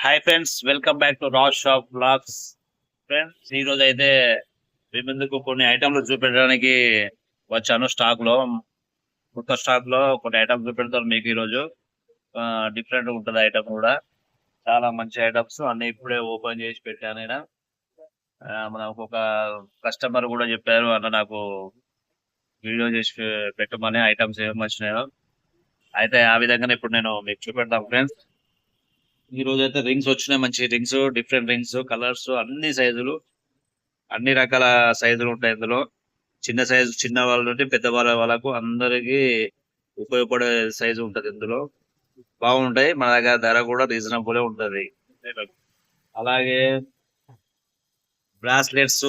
Hi friends welcome back to Raj shop blogs friends ఈ రోజు అయితే మీ ముందుకు కొన్ని ఐటమ్లు చూపెట్టడానికి వచ్చాను స్టాక్లో. కొత్త స్టాక్లో కొన్ని ఐటమ్స్ చూపెడతాను మీకు ఈ రోజు. డిఫరెంట్ ఉంటుంది ఐటమ్ కూడా. చాలా మంచి ఐటమ్స్ అన్ని ఇప్పుడే ఓపెన్ చేసి పెట్టాను నేను. ఆ, మనకు కస్టమర్ కూడా చెప్పారు. అన్న నాకు వీడియో చేసి పెట్టమని ఐటమ్స్ ఏమి వచ్చినాయో. అయితే ఆ విధంగానే ఇప్పుడు నేను మీకు చూపెడతాను ఫ్రెండ్స్ ఈ రోజు అయితే రింగ్స్ వచ్చినాయి మంచి రింగ్స్ డిఫరెంట్ రింగ్స్ కలర్స్ అన్ని సైజులు అన్ని రకాల సైజులు ఉంటాయి ఇందులో. చిన్న సైజు చిన్న వాళ్ళ నుండి పెద్ద వాళ్ళ వాళ్ళకు అందరికి ఉపయోగపడే సైజు ఉంటది ఇందులో. బాగుంటాయి మన దగ్గర ధర కూడా రీజనబుల్ ఉంటది. అలాగే బ్రాస్లెట్స్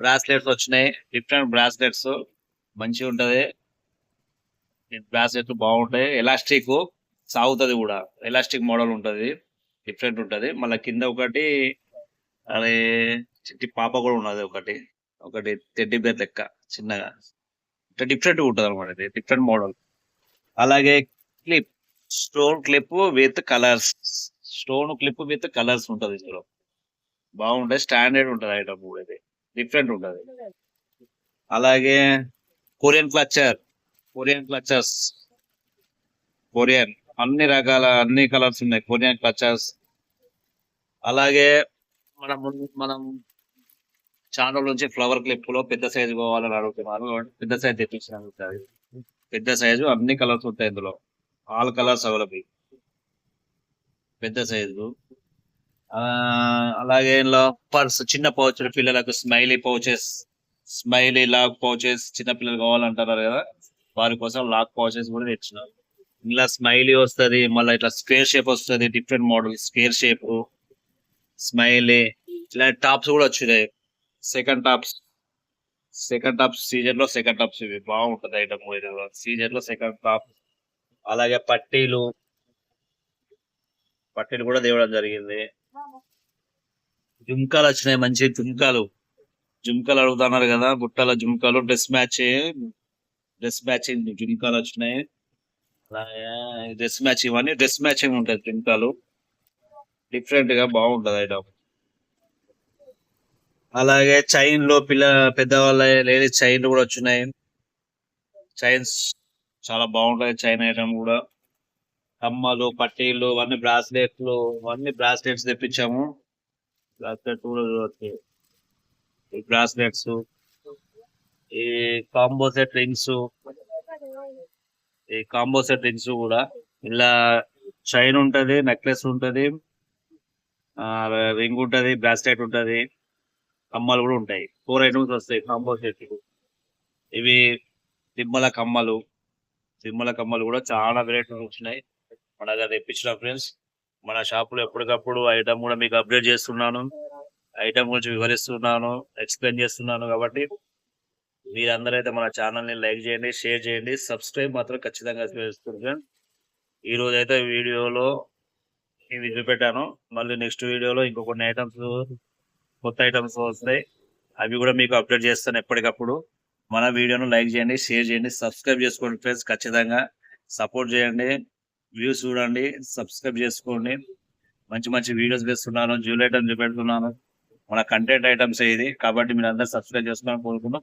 బ్రాస్లెట్స్ వచ్చినాయి డిఫరెంట్ బ్రాస్లెట్స్ మంచిగా ఉంటది బ్రాస్లెట్లు బాగుంటాయి ఎలాస్టిక్ సాగుతుంది కూడా. ఎలాస్టిక్ మోడల్ ఉంటుంది. డిఫరెంట్ ఉంటుంది. మళ్ళీ కింద ఒకటి అదే చిట్టి పాప కూడా ఉన్నది ఒకటి. ఒకటి టెడ్డి బేర్ లెక్క చిన్నగా. ఇట్లా డిఫరెంట్ ఉంటుంది అనమాట ఇది. డిఫరెంట్ మోడల్ అలాగే clip stone clip with colours stone clip with colours ఉంటుంది ఇందులో. బాగుంటుంది స్టాండర్డ్ ఉంటుంది ఐటమ్ కూడా ఇది. డిఫరెంట్ ఉంటుంది. అలాగే Korean clutcher Korean clutchers Korean అన్ని రకాల అన్ని కలర్స్ ఉన్నాయి. Korean clutchers. అలాగే మనం మనం ఛానల్ నుంచి ఫ్లవర్ క్లిప్లో పెద్ద సైజు కావాలని అడుగుతున్నారు. పెద్ద సైజ్ తెప్పించిన పెద్ద సైజు అన్ని కలర్స్ ఉంటాయి ఇందులో. All colours available. పెద్ద సైజు. అలాగే ఇందులో పర్స్ చిన్న పౌచ్ పిల్లలకు smiley pouches smiley lock pouches చిన్న పిల్లలు కావాలంటున్నారు కదా. వారి కోసం లాక్ పౌచెస్ కూడా తెచ్చినారు. ఇలా స్మైలీ వస్తుంది మళ్ళీ ఇట్లా స్క్వేర్ షేప్ వస్తుంది different model square shape smiley ఇలా టాప్స్ కూడా వచ్చినాయి. సెకండ్ టాప్స్ సెకండ్ టాప్స్ సీజన్లో సెకండ్ టాప్స్ ఇవి బాగుంటది ఐటమ్ సీజన్లో సెకండ్ టాప్ అలాగే పట్టీలు పట్టీలు కూడా తేవడం జరిగింది. జుంకాలు వచ్చినాయి మంచి జుంకాలు. జుంకాలు అడుగుతున్నారు కదా బుట్టల జుంకాలు డ్రెస్ మ్యాచ్ డ్రెస్ మ్యాచింగ్ జుంకాలు వచ్చినాయి. డ్రెస్ మ్యాచ్ ఇవన్నీ డ్రెస్ మ్యాచింగ్ ఉంటాయి ప్రింటాలు డిఫరెంట్గా బాగుంటది ఐటమ్. అలాగే చైన్లో పిల్ల పెద్దవాళ్ళ లేడీస్ చైన్లు కూడా వచ్చినాయి. చైన్స్ చాలా బాగుంటాయి చైన్ ఐటమ్ కూడా. కమ్మలు పట్టీలు అన్ని బ్రాస్లెట్లు అన్ని బ్రాస్లెట్స్ తెప్పించాము. బ్రాస్లెట్ కూడా చూడొచ్చు ఈ బ్రాస్లెట్స్ ఈ కాంబో సెట్ రింగ్స్ ఈ కాంబో సెట్ రింగ్స్ కూడా. ఇలా చైన్ ఉంటది నెక్లెస్ ఉంటది రింగ్ ఉంటది బ్రాస్లెట్ ఉంటది కమ్మలు కూడా ఉంటాయి. ఫోర్ ఐటమ్స్ వస్తాయి కాంబో సెట్ ఇవి తిమ్మల కమ్మలు. తిమ్మల కమ్మలు కూడా చాలా వెరైటీస్ వచ్చినాయి. మన దగ్గర తెప్పించిన ఫ్రెండ్స్. మన షాప్లో ఎప్పటికప్పుడు ఐటమ్ కూడా మీకు అప్డేట్ చేస్తున్నాను. ఐటమ్ గురించి వివరిస్తున్నాను ఎక్స్ప్లెయిన్ చేస్తున్నాను కాబట్టి మీరందరూ అయితే మన ఛానల్ని లైక్ చేయండి షేర్ చేయండి. సబ్స్క్రైబ్ మాత్రం ఖచ్చితంగా చేసుకోండి ఈ రోజు అయితే వీడియోలో ఇది చూపెట్టాను. మళ్ళీ నెక్స్ట్ వీడియోలో ఇంకో కొన్ని ఐటమ్స్ కొత్త ఐటమ్స్ వస్తాయి. అవి కూడా మీకు అప్డేట్ చేస్తాను ఎప్పటికప్పుడు. మన వీడియోను లైక్ చేయండి షేర్ చేయండి సబ్స్క్రైబ్ చేసుకోండి ఫ్రెండ్స్. ఖచ్చితంగా సపోర్ట్ చేయండి వ్యూస్ చూడండి సబ్స్క్రైబ్ చేసుకోండి. మంచి మంచి వీడియోస్ వేస్తున్నాను జ్యువెల్ ఐటమ్స్ చూపెడుతున్నాను. మన కంటెంట్ ఐటమ్స్ ఇది. కాబట్టి మీరు అందరు సబ్స్క్రైబ్ చేసుకోవాలని కోరుకున్నాం